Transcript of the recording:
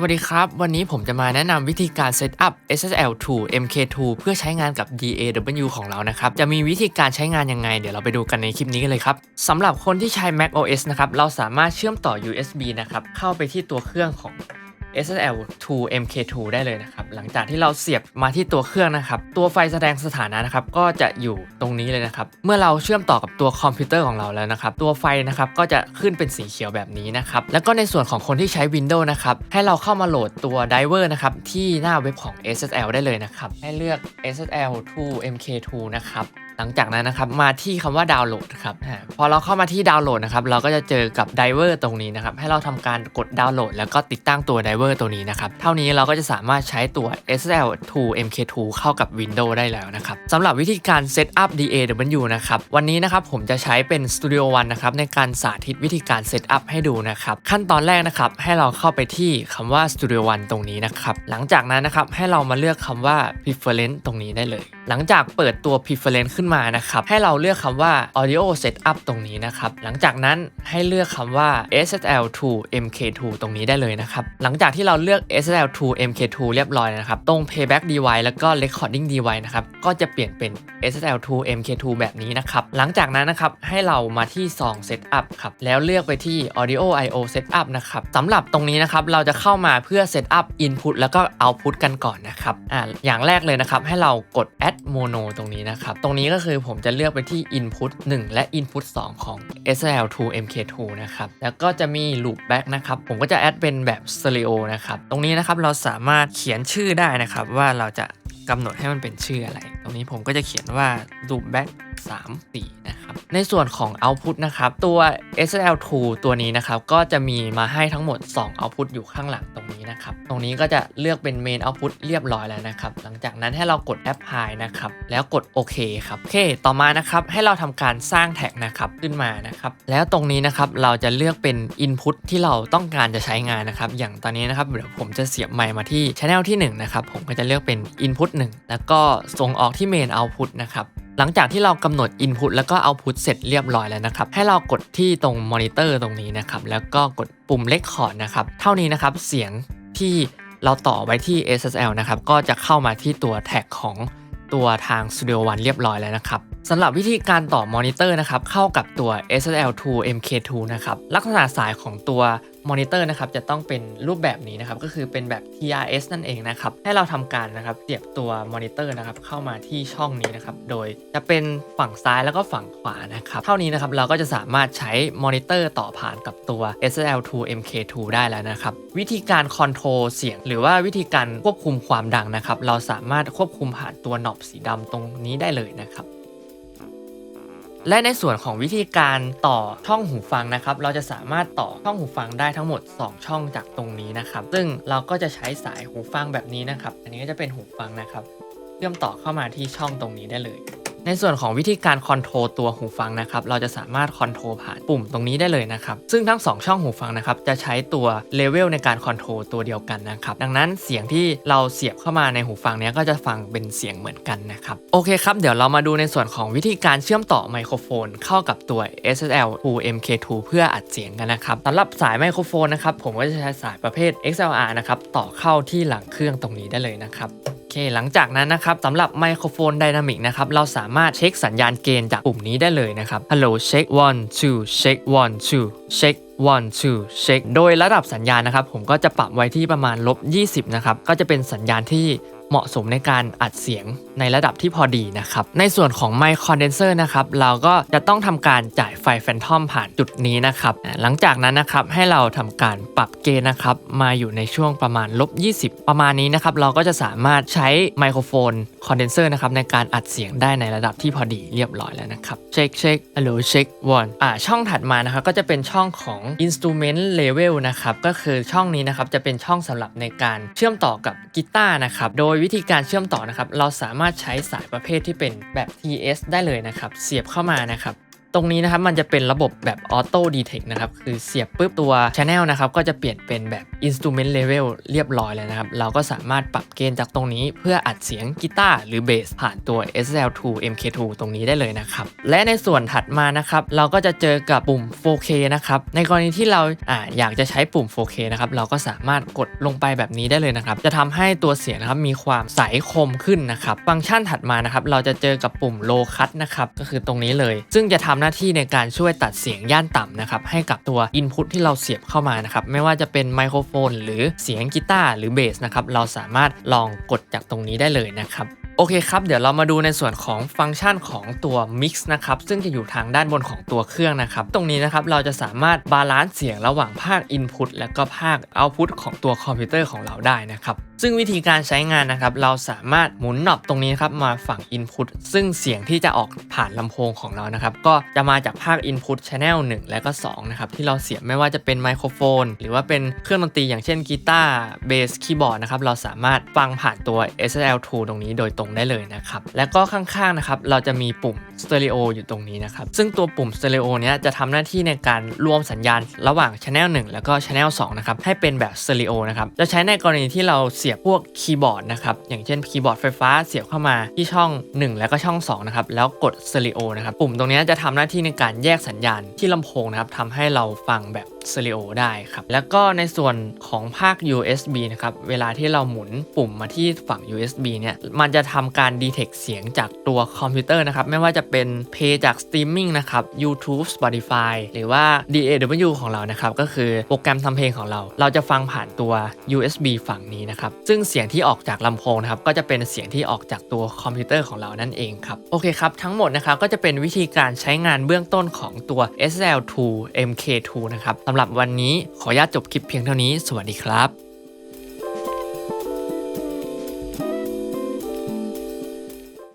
สวัสดีครับ วันนี้ผมจะมาแนะนำวิธีการเซตอัพ SSL to MK2 เพื่อใช้งานกับ DAW ของเรานะครับ จะมีวิธีการใช้งานยังไง เดี๋ยวเราไปดูกันในคลิปนี้กันเลยครับสำหรับคนที่ใช้ Mac OS นะครับ เราสามารถเชื่อมต่อ USB นะครับ เข้าไปที่ตัวเครื่องของ SSL to MK2 ได้เลยนะครับ หลังจากที่เราเสียบมาที่ตัวเครื่องนะครับตัวไฟแสดงสถานะนะครับก็จะอยู่ตรงนี้เลยนะครับเมื่อเราเชื่อมต่อกับตัวคอมพิวเตอร์ของเราแล้วนะครับตัวไฟนะครับก็จะขึ้นเป็นสีเขียวแบบนี้นะครับแล้วก็ในส่วนของคนที่ใช้ Windows นะครับให้เราเข้ามาโหลดตัว Diver นะครับที่หน้าเว็บของ SSL ได้เลยนะครับให้เลือก SSL to MK2 นะครับหลังจากนั้นนะครับมาที่คำว่าดาวน์โหลดครับพอเราเข้ามาที่ดาวน์โหลดนะครับเราก็จะเจอกับไดเวอร์ตรงนี้นะครับให้เราทำการกดดาวน์โหลด แล้วก็ติดตั้งตัวไดเวอร์ตัวนี้นะครับเท่านี้เราก็จะสามารถใช้ตัว SSL to MK2 เข้ากับ Windows ได้แล้วนะครับสำหรับวิธีการ Set up DAW นะครับวันนี้นะครับผมจะใช้เป็น Studio One นะครับในการสาธิตวิธีการ Set up ให้ดูนะครับขั้นตอนแรกนะครับให้เราเข้าไปที่คำว่า Studio One ตรงนี้นะครับหลังจากนั้นนะครับให้เรามาเลือกคำว่า Preference ตรงนี้ได้เลย หลังจากเปิดตัว Preference ขึ้นมานะครับให้เราเลือกคำว่า Audio Setup ตรงนี้นะครับหลังจากนั้นให้เลือกคำว่า SSL to MK2 ตรงนี้ได้เลยนะครับหลังจากที่เราเลือก SSL to MK2 เรียบร้อยแล้วนะครับ ตรง Playback Device แล้วก็ Recording Device นะครับ ก็จะเปลี่ยนเป็น SSL to MK2 แบบนี้นะครับ หลังจากนั้นนะครับ ให้เรามาที่ซอง Setup ครับ แล้วเลือกไปที่ Audio I/O Setup นะครับสำหรับตรงนี้นะครับ เราจะเข้ามาเพื่อ Setup Input แล้วก็ Output กันก่อนนะครับ อ่า อย่างแรกเลยนะครับ ให้เรากด Add Mono ตรงนี้นะครับ ตรงนี้ก็คือผมจะเลือกไปที่ Input 1 และ Input 2 ของ SL to MK2 นะครับ แล้วก็จะมี Loopback นะครับ ผมก็จะ add เป็นแบบ Stereo นะครับ ตรงนี้นะครับเราสามารถเขียนชื่อื่อได้นะครับว่าเราจะกำหนดให้มันเป็นชื่ออะไร ตรงนี้ผมก็จะเขียนว่า Loopback 3 4 นะครับ ในส่วนของ Output นะครับ ตัว SL2 ตัวนี้นะครับ ก็จะมีมาให้ทั้งหมด 2 Output อยู่ข้างหลังตรงนี้นะครับ ตรงนี้ก็จะเลือกเป็น Main Output เรียบร้อยแล้วนะครับ หลังจากนั้นให้เรากด Apply นะครับ แล้วกดโอเคครับโอเค ต่อมานะครับ ให้เราทำการสร้างแท็กนะครับขึ้นมานะครับ แล้วตรงนี้นะครับเราจะเลือกเป็น Input ที่เราต้องการจะใช้งานนะครับ อย่างตอนนี้นะครับ เดี๋ยวผมจะเสียบไมค์มาที่ Channel ที่ 1 นะครับ ผมก็จะเลือกเป็น Input 1 แล้วก็ส่งออกที่ Main Output นะครับ หลังจากที่เรากำหนด Input แล้วก็ Output เสร็จเรียบร้อยแล้วนะครับ ให้เรากดที่ตรงมอนิเตอร์ตรงนี้นะครับ แล้วก็กดปุ่ม Record นะครับ เท่านี้นะครับ เสียงที่เราต่อไว้ที่ SSL นะครับ ก็จะเข้ามาที่ตัวแท็กของตัวทาง Studio One เรียบร้อยแล้วนะครับสำหรับวิธีการต่อมอนิเตอร์นะครับ เข้ากับตัว SSL2 MK2 นะครับ ลักษณะสายของตัว มอนิเตอร์นะครับจะต้องเป็นรูปแบบนี้นะครับก็คือเป็นแบบ TRS นั่นเองนะครับให้เราทำการนะครับเสียบตัวมอนิเตอร์นะครับเข้ามาที่ช่องนี้นะครับโดยจะเป็นฝั่งซ้ายแล้วก็ฝั่งขวานะครับเท่านี้นะครับเราก็จะสามารถใช้มอนิเตอร์ต่อผ่านกับตัว SL2 MK2 ได้แล้วนะครับวิธีการคอนโทรลเสียง หรือว่าวิธีการควบคุมความดังนะครับเราสามารถควบคุมผ่านตัวหนอบสีดำตรงนี้ได้เลยนะครับ และในส่วนของวิธีการต่อช่องหูฟังนะครับ เราจะสามารถต่อช่องหูฟังได้ทั้งหมด 2 ช่องจากตรงนี้นะครับ ซึ่งเราก็จะใช้สายหูฟังแบบนี้นะครับ อันนี้ก็จะเป็นหูฟังนะครับ เชื่อมต่อเข้ามาที่ช่องตรงนี้ได้เลย ในส่วนของวิธีการคอนโทรลตัวหูฟังนะครับเราจะสามารถคอนโทรลผ่านปุ่มตรงนี้ได้เลยนะครับซึ่งทั้ง 2 ช่องหูฟังนะครับจะใช้ตัวเลเวลในการคอนโทรลตัวเดียวกันนะครับดังนั้นเสียงที่เราเสียบเข้ามาในหูฟังเนี้ยก็จะฟังเป็นเสียงเหมือนกันนะครับโอเคครับเดี๋ยวเรามาดูในส่วนของวิธีการเชื่อมต่อไมโครโฟน เข้ากับตัว SSL to MK2 เพื่ออัดเสียงกันนะครับสำหรับสายไมโครโฟนนะครับผมก็จะใช้สายประเภท XLR นะครับต่อเข้าที่หลังเครื่องตรงนี้ได้เลยนะครับ เคหลังจากนั้นนะครับสำหรับไมโครโฟนไดนามิกนะครับเราสามารถเช็คสัญญาณเกณฑ์จากปุ่มนี้ได้เลยนะครับ Hello check one two check one two check one two check โดยระดับสัญญาณนะครับผมก็จะปรับไว้ที่ประมาณลบ 20 นะครับ ก็จะเป็นสัญญาณที่ เหมาะสมในการอัดเสียงในระดับที่พอดีนะครับ ในส่วนของไมค์คอนเดนเซอร์นะครับ เราก็จะต้องทำการจ่ายไฟแฟนทอมผ่านจุดนี้นะครับ หลังจากนั้นนะครับให้เราทำการปรับเกณฑ์นะครับ มาอยู่ในช่วงประมาณลบ 20 ประมาณนี้นะครับ เราก็จะสามารถใช้ไมโครโฟนคอนเดนเซอร์นะครับในการอัดเสียงได้ในระดับที่พอดีเรียบร้อยแล้วนะครับ เช็คเช็คฮัลโหลเช็ควันอ่าช่องถัดมานะครับก็จะเป็นช่องของ instrument level นะครับ ก็คือช่องนี้นะครับจะเป็นช่องสำหรับในการเชื่อมต่อกับกีตาร์นะครับ โดยวิธีการเชื่อมต่อนะครับ เราสามารถใช้สายประเภทที่เป็นแบบ TS ได้เลยนะครับ เสียบเข้ามานะครับ ตรงนี้นะครับมันจะเป็นระบบแบบ Auto Detect นะครับคือเสียบปุ๊บตัว Channel นะครับก็จะเปลี่ยนเป็นแบบ Instrument Level เรียบร้อยเลยนะครับ เราก็สามารถปรับเกณฑ์จากตรงนี้ เพื่ออัดเสียงกีตาร์หรือเบสผ่านตัว SL2 MK2 ตรงนี้ได้เลยนะครับ และในส่วนถัดมานะครับ เราก็จะเจอกับปุ่ม 4K นะครับ ในกรณีที่เราอ่าอยากจะใช้ปุ่ม 4K นะครับเราก็สามารถกดลงไปแบบนี้ได้เลยนะครับ จะทำให้ตัวเสียงนะครับมีความใสคมขึ้นนะครับ ฟังก์ชันถัดมานะครับเราจะเจอกับปุ่ม Low Cut นะครับก็คือตรงนี้เลย ซึ่งจะทำหน้าที่ในการช่วยตัดเสียงย่านต่ำนะครับให้กับตัว Input ที่เราเสียบเข้ามานะครับไม่ว่าจะเป็นไมโครโฟน หรือเสียงกีตาร์หรือเบสนะครับเราสามารถลองกดจากตรงนี้ได้เลยนะครับโอเคครับ เดี๋ยวเรามาดูในส่วนของฟังก์ชันของตัว Mix นะครับ ซึ่งจะอยู่ทางด้านบนของตัวเครื่องนะครับ ตรงนี้นะครับ เราจะสามารถบาลานซ์เสียงระหว่างภาค Input และก็ภาค Output ของตัวคอมพิวเตอร์ของเราได้นะครับ ซึ่งวิธีการใช้งานนะครับ เราสามารถหมุนหนอบตรงนี้ครับมาฝั่ง Input ซึ่งเสียงที่จะออกผ่านลำโพงของเรานะครับ ก็จะมาจากภาค Input Channel 1 และก็ 2 นะครับ ที่เราเสียบไม่ว่าจะเป็นไมโครโฟน หรือว่าเป็นเครื่องดนตรีอย่างเช่นกีตาร์เบสคีย์บอร์ดนะครับ เราสามารถฟังผ่านตัว SL2 ตรงนี้โดยตรงได้เลยนะครับ แล้วก็ข้างๆนะครับเราจะมีปุ่มสเตอริโออยู่ตรงนี้นะครับ ซึ่งตัวปุ่มสเตอริโอเนี้ยจะทำหน้าที่ในการรวมสัญญาณระหว่าง Channel 1 แล้วก็ Channel 2 นะครับให้เป็นแบบสเตอริโอนะครับจะใช้ในกรณีที่เราเสียียบพวกคีย์บอร์ดนะครับอย่างเช่นคีย์บอร์ดไฟฟ้าเสียบเข้ามาที่ช่อง 1 แล้วก็ช่อง2นะครับแล้วกดสเตอริโอนะครับปุ่มตรงนี้จะทำหน้าที่ในการแยกสัญญาณที่ลำโพงนะครับทำให้เราฟังแบบ สเตอริโอได้ครับ แล้วก็ในส่วนของภาค USB นะครับ เวลาที่เราหมุนปุ่มมาที่ฝั่ง USB เนี่ย มันจะทำการ detect เสียงจากตัวคอมพิวเตอร์นะครับ ไม่ว่าจะเป็น Play จาก Streaming นะครับ YouTube Spotify หรือว่า DAW ของเรานะครับ ก็คือโปรแกรมทำเพลงของเรา เราจะฟังผ่านตัว USB ฝั่งนี้นะครับ ซึ่งเสียงที่ออกจากลำโพงนะครับ ก็จะเป็นเสียงที่ออกจากตัวคอมพิวเตอร์ของเรานั่นเองครับ โอเคครับ ทั้งหมดนะครับ ก็จะเป็นวิธีการใช้งานเบื้องต้นของตัว SL2 MK2 นะครับสำหรับวันนี้ขออนุญาตจบคลิปเพียงเท่านี้ สวัสดีครับ